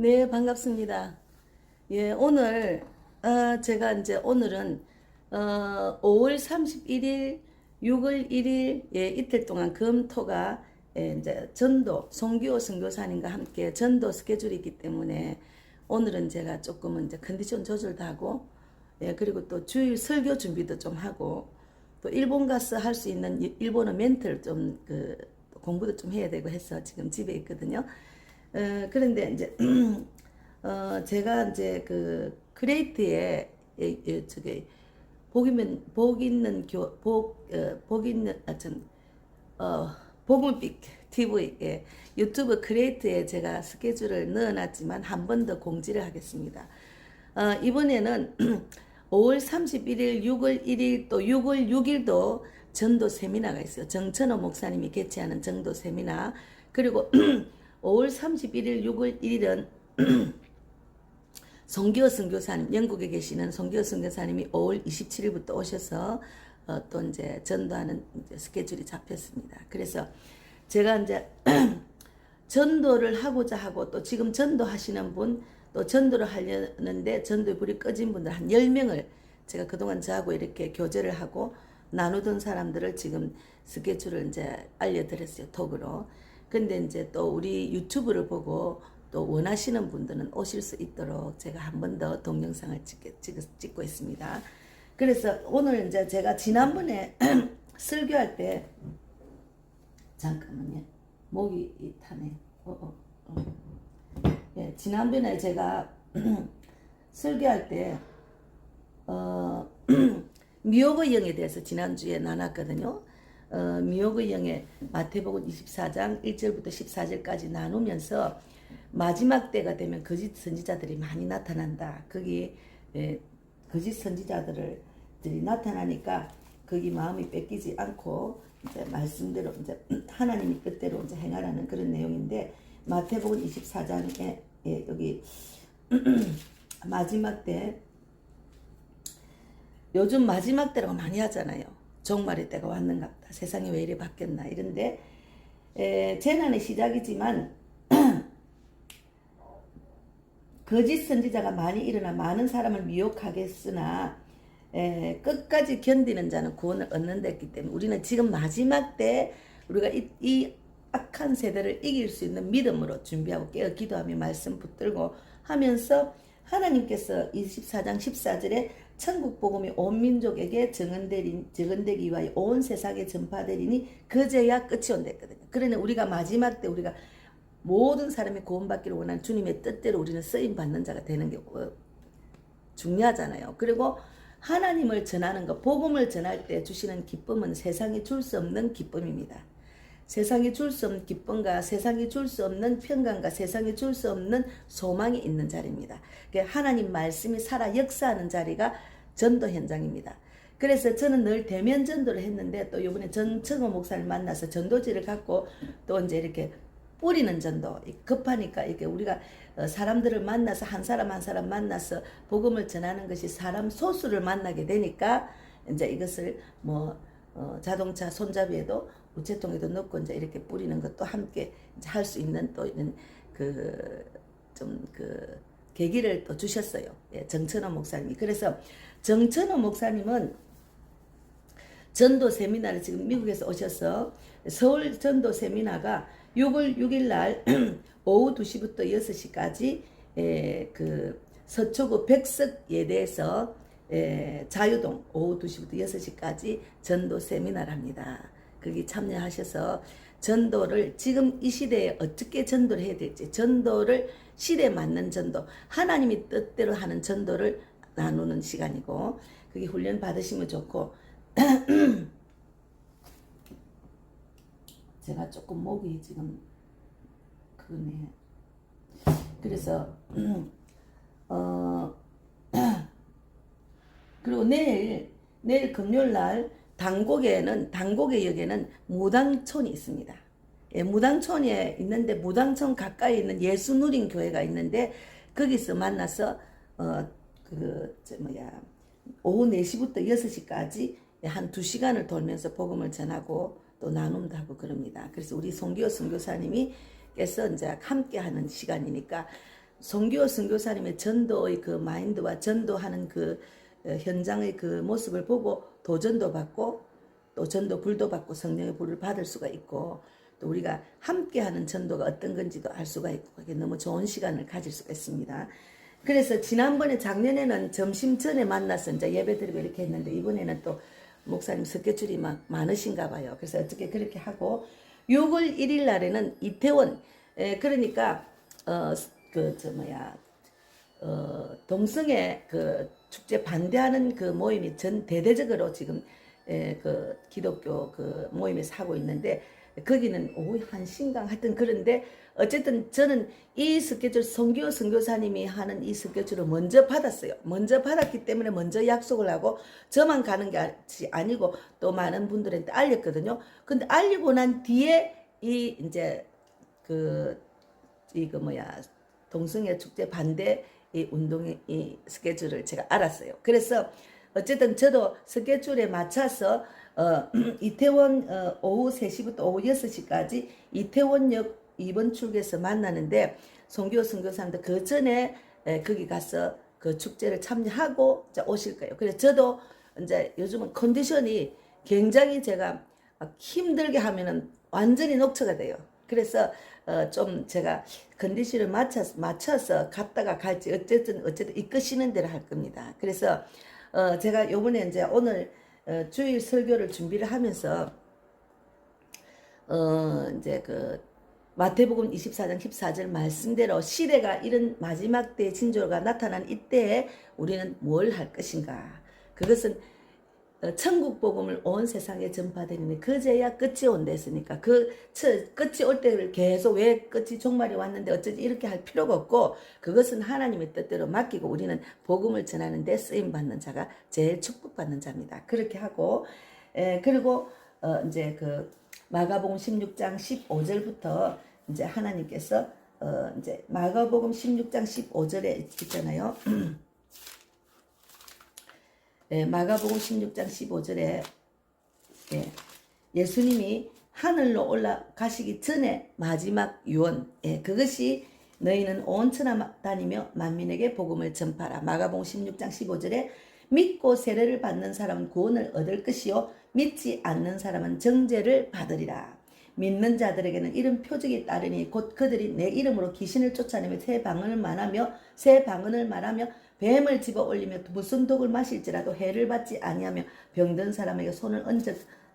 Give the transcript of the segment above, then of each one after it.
네, 반갑습니다. 예, 오늘, 어, 제가 이제 오늘은, 어, 5월 31일, 6월 1일, 예, 이틀 동안 금토가, 예, 이제 전도, 송기호 선교사님과 함께 전도 스케줄이 있기 때문에 오늘은 제가 조금은 이제 컨디션 조절도 하고, 예, 그리고 또 주일 설교 준비도 좀 하고, 또 일본 가서 할 수 있는 이- 일본어 멘트를 좀 그 공부도 좀 해야 되고 해서 지금 집에 있거든요. 어, 그런데 이제 어, 제가 이제 그 크레이트에 예, 예, 저기 복 있는 복 있는 교복 어, 복 있는 아참 어 복음빛 TV 예, 유튜브 크리에이트에 제가 스케줄을 넣어놨지만 한 번 더 공지를 하겠습니다. 어, 이번에는 5월 31일, 6월 1일 또 6월 6일도 전도 세미나가 있어요. 정천호 목사님이 개최하는 전도 세미나 그리고 5월 31일, 6월 1일은 송기호 선교사님, 영국에 계시는 송기호 선교사님이 5월 27일부터 오셔서 어, 또 이제 전도하는 이제 스케줄이 잡혔습니다. 그래서 제가 이제 전도를 하고자 하고 또 지금 전도하시는 분, 또 전도를 하려는데 전도의 불이 꺼진 분들 한 10명을 제가 그동안 저하고 이렇게 교제를 하고 나누던 사람들을 지금 스케줄을 이제 알려드렸어요, 톡으로. 근데 이제 또 우리 유튜브를 보고 또 원하시는 분들은 오실 수 있도록 제가 한 번 더 동영상을 찍, 찍, 찍고 있습니다. 그래서 오늘 이제 제가 지난번에 설교할 때 잠깐만요. 목이 이 타네. 어, 어, 어. 예, 지난번에 제가 설교할 때 어, 미혹의 영에 대해서 지난주에 나눴거든요. 어, 미혹의 영에 마태복음 24장 1절부터 14절까지 나누면서 마지막 때가 되면 거짓 선지자들이 많이 나타난다. 거기 예, 거짓 선지자들을 들이 나타나니까 거기 마음이 뺏기지 않고 이제 말씀대로 이제 하나님이 뜻대로 이제 행하라는 그런 내용인데 마태복음 24장에 예, 여기 마지막 때 요즘 마지막 때라고 많이 하잖아요. 종말의 때가 왔는갑다. 세상이 왜 이래 바뀌었나 이런데 에, 재난의 시작이지만 거짓 선지자가 많이 일어나 많은 사람을 미혹하겠으나 에, 끝까지 견디는 자는 구원을 얻는 데있기 때문에 우리는 지금 마지막 때 우리가 이, 이 악한 세대를 이길 수 있는 믿음으로 준비하고 깨어 기도하며 말씀 붙들고 하면서 하나님께서 24장 14절에 천국 복음이 온 민족에게 정언되리, 정언되기 위하여 온 세상에 전파되리니 그제야 끝이 온댔거든요. 그러니 우리가 마지막 때 우리가 모든 사람이 구원받기를 원하는 주님의 뜻대로 우리는 쓰임 받는 자가 되는 게 어, 중요하잖아요. 그리고 하나님을 전하는 것, 복음을 전할 때 주시는 기쁨은 세상에 줄 수 없는 기쁨입니다. 세상에 줄수 없는 기쁨과 세상에 줄수 없는 평강과 세상에 줄수 없는 소망이 있는 자리입니다. 그러니까 하나님 말씀이 살아 역사하는 자리가 전도 현장입니다. 그래서 저는 늘 대면 전도를 했는데 또 이번에 전청호 목사를 만나서 전도지를 갖고 또 이제 이렇게 뿌리는 전도 급하니까 이렇게 우리가 어, 사람들을 만나서 한 사람 한 사람 만나서 복음을 전하는 것이 사람 소수를 만나게 되니까 이제 이것을 뭐 어, 자동차 손잡이에도 우체통에도 넣고 이제 이렇게 뿌리는 것도 함께 할 수 있는 또 이런 그좀그 계기를 또 주셨어요. 예, 정천호 목사님이. 그래서 정천호 목사님은 전도 세미나를 지금 미국에서 오셔서 서울 전도 세미나가 6월 6일 날 오후 2시부터 6시까지 에, 그 서초구 백석 예대에서 에, 자유동 오후 2시부터 6시까지 전도 세미나를 합니다. 거기 참여하셔서 전도를 지금 이 시대에 어떻게 전도를 해야 될지 전도를 시대에 맞는 전도 하나님이 뜻대로 하는 전도를 나누는 시간이고 그게 훈련 받으시면 좋고 제가 조금 목이 지금 그네. 그래서 어 그리고 내일 내일 금요일 날 당곡에는 당곡의 역에는 무당촌이 있습니다. 예, 무당촌에 있는데 무당촌 가까이 있는 예수 누린 교회가 있는데 거기서 만나서 어그저 뭐야 오후 4시부터 6시까지 한 2시간을 돌면서 복음을 전하고 또 나눔도 하고 그럽니다. 그래서 우리 송기호 선교사님이 께서 이제 함께 하는 시간이니까 송교 선교사님의 전도의 그 마인드와 전도하는 그 어, 현장의 그 모습을 보고 도전도 받고 또 전도 불도 받고 성령의 불을 받을 수가 있고 또 우리가 함께하는 전도가 어떤 건지도 알 수가 있고 그게 너무 좋은 시간을 가질 수가 있습니다. 그래서 지난번에 작년에는 점심 전에 만나서 이제 예배드리고 이렇게 했는데 이번에는 또 목사님 스케줄이 막 많으신가 봐요. 그래서 어떻게 그렇게 하고 6월 1일 날에는 이태원 에, 그러니까 어 그 저 뭐야 어 동성애 그 축제 반대하는 그 모임이 전 대대적으로 지금 에, 그 기독교 그 모임에서 하고 있는데 거기는 오후 1시인가 하여튼 그런데 어쨌든 저는 이 스케줄 성교 선교사님이 하는 이 스케줄을 먼저 받았어요. 먼저 받았기 때문에 먼저 약속을 하고 저만 가는 게 아니고 또 많은 분들한테 알렸거든요. 근데 알리고 난 뒤에 이 이제 그 이거 뭐야 동성애 축제 반대 이 운동의 이 스케줄을 제가 알았어요. 그래서 어쨌든 저도 스케줄에 맞춰서 어, 이태원 어, 오후 3시부터 오후 6시까지 이태원역 2번 출구에서 만나는데 송교 선교사님들 그 전에 에, 거기 가서 그 축제를 참여하고 오실 거예요. 그래서 저도 이제 요즘은 컨디션이 굉장히 제가 막 힘들게 하면은 완전히 녹초가 돼요. 그래서 어, 좀 제가 컨디션을 맞춰서, 맞춰서 갔다가 갈지 어쨌든 어쨌든 이끄시는 대로 할 겁니다. 그래서 어, 제가 요번에 이제 오늘 어, 주일 설교를 준비를 하면서 어, 이제 그 마태복음 24장 14절 말씀대로 시대가 이런 마지막 때 진조가 나타난 이때에 우리는 뭘 할 것인가? 그것은 어, 천국 복음을 온 세상에 전파되는데 그제야 끝이 온다 했으니까 그 끝이 올 때를 계속 왜 끝이 종말이 왔는데 어쩌지 이렇게 할 필요가 없고 그것은 하나님의 뜻대로 맡기고 우리는 복음을 전하는 데 쓰임 받는 자가 제일 축복받는 자입니다. 그렇게 하고 에, 그리고 어, 이제 그 마가복음 16장 15절부터 이제 하나님께서 어, 이제 마가복음 16장 15절에 있잖아요. 예, 마가복음 16장 15절에 예, 예수님이 하늘로 올라가시기 전에 마지막 유언 예, 그것이 너희는 온 천하 다니며 만민에게 복음을 전파라. 마가복음 16장 15절에 믿고 세례를 받는 사람은 구원을 얻을 것이요 믿지 않는 사람은 정죄를 받으리라. 믿는 자들에게는 이런 표적이 따르니 곧 그들이 내 이름으로 귀신을 쫓아내며 새 방언을 말하며 새 방언을 말하며 뱀을 집어 올리며 무슨 독을 마실지라도 해를 받지 아니하며 병든 사람에게 손을 얹어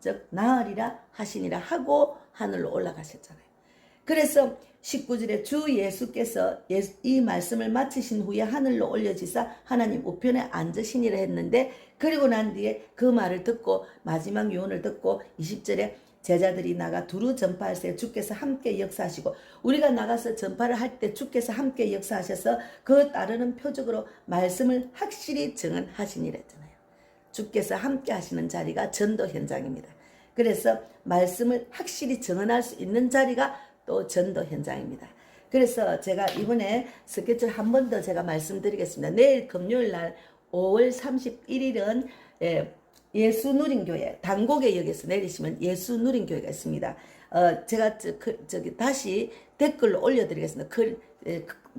즉 나으리라 하시니라 하고 하늘로 올라가셨잖아요. 그래서 19절에 주 예수께서 이 말씀을 마치신 후에 하늘로 올려지사 하나님 우편에 앉으시니라 했는데 그리고 난 뒤에 그 말을 듣고 마지막 유언을 듣고 20절에 제자들이 나가 두루 전파할때 주께서 함께 역사하시고 우리가 나가서 전파를 할 때 주께서 함께 역사하셔서 그 따르는 표적으로 말씀을 확실히 증언하시니라 했잖아요. 주께서 함께 하시는 자리가 전도 현장입니다. 그래서 말씀을 확실히 증언할 수 있는 자리가 또 전도 현장입니다. 그래서 제가 이번에 스케줄 한 번 더 제가 말씀드리겠습니다. 내일 금요일 날 5월 31일은 예, 예수 누린 교회 단곡의 역에서 내리시면 예수 누린 교회가 있습니다. 어 제가 저, 그, 저기 다시 댓글로 올려드리겠습니다. 그,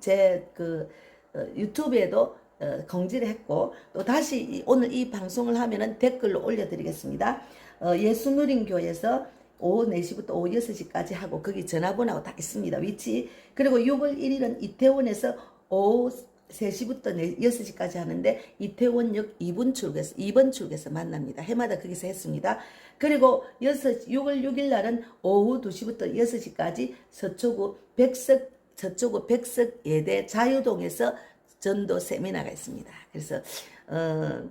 제그 어, 유튜브에도 어, 공지를 했고 또 다시 이, 오늘 이 방송을 하면은 댓글로 올려드리겠습니다. 어, 예수 누린 교회에서 오후 4시부터 오후 6시까지 하고 거기 전화번호가 다 있습니다. 위치 그리고 6월 1일은 이태원에서 오후 3시부터 6시까지 하는데 이태원역 2분 출구에서 2번 출구에서 만납니다. 해마다 거기서 했습니다. 그리고 6, 6월 6일 날은 오후 2시부터 6시까지 서초구 백석 서초구 백석 예대 자유동에서 전도 세미나가 있습니다. 그래서 어,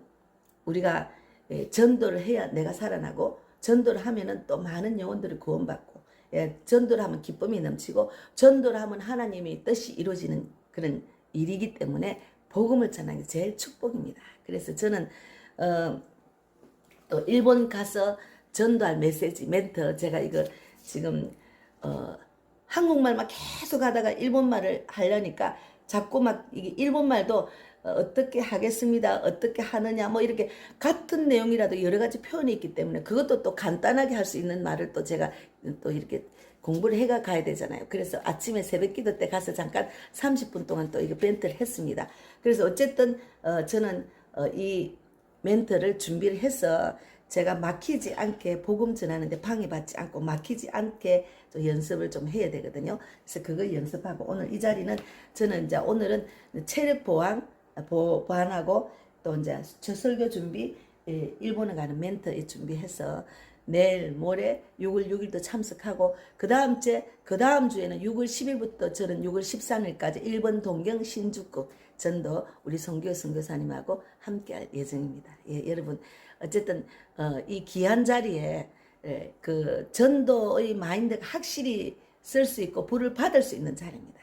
우리가 예, 전도를 해야 내가 살아나고 전도를 하면은 또 많은 영혼들을 구원받고 예, 전도를 하면 기쁨이 넘치고 전도를 하면 하나님의 뜻이 이루어지는 그런 일이기 때문에 복음을 전하는 게 제일 축복입니다. 그래서 저는 어, 또 일본 가서 전도할 메시지 멘트 제가 이거 지금 어, 한국말만 계속 하다가 일본말을 하려니까 자꾸 막 이게 일본말도 어, 어떻게 하겠습니다. 어떻게 하느냐 뭐 이렇게 같은 내용이라도 여러 가지 표현이 있기 때문에 그것도 또 간단하게 할 수 있는 말을 또 제가 또 이렇게 공부를 해가 가야 되잖아요. 그래서 아침에 새벽 기도 때 가서 잠깐 30분 동안 또 이거 멘트를 했습니다. 그래서 어쨌든 어, 저는 어, 이 멘트를 준비를 해서 제가 막히지 않게 복음 전하는데 방해받지 않고 막히지 않게 또 연습을 좀 해야 되거든요. 그래서 그거 연습하고 오늘 이 자리는 저는 이제 오늘은 체력 보완 보, 보완하고 또 이제 저 설교 준비 예, 일본에 가는 멘트 준비해서 내일 모레 6월 6일도 참석하고 그 다음 주에 그 다음 주에는 6월 10일부터 저는 6월 13일까지 일본 동경 신주국 전도 우리 성교 선교사님하고 함께 할 예정입니다. 예, 여러분 어쨌든 어, 이 귀한 자리에 예, 그 전도의 마인드가 확실히 쓸 수 있고 불을 받을 수 있는 자리입니다.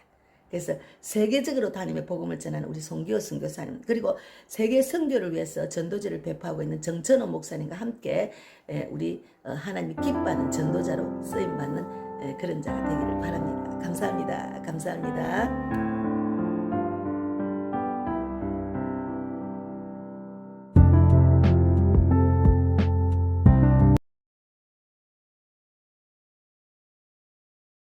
그래서 세계적으로 다니며 복음을 전하는 우리 송기호 선교사님 그리고 세계 선교를 위해서 전도지를 배포하고 있는 정천호 목사님과 함께 에, 우리 어, 하나님이 기뻐하는 전도자로 쓰임 받는 그런 자가 되기를 바랍니다. 감사합니다. 감사합니다.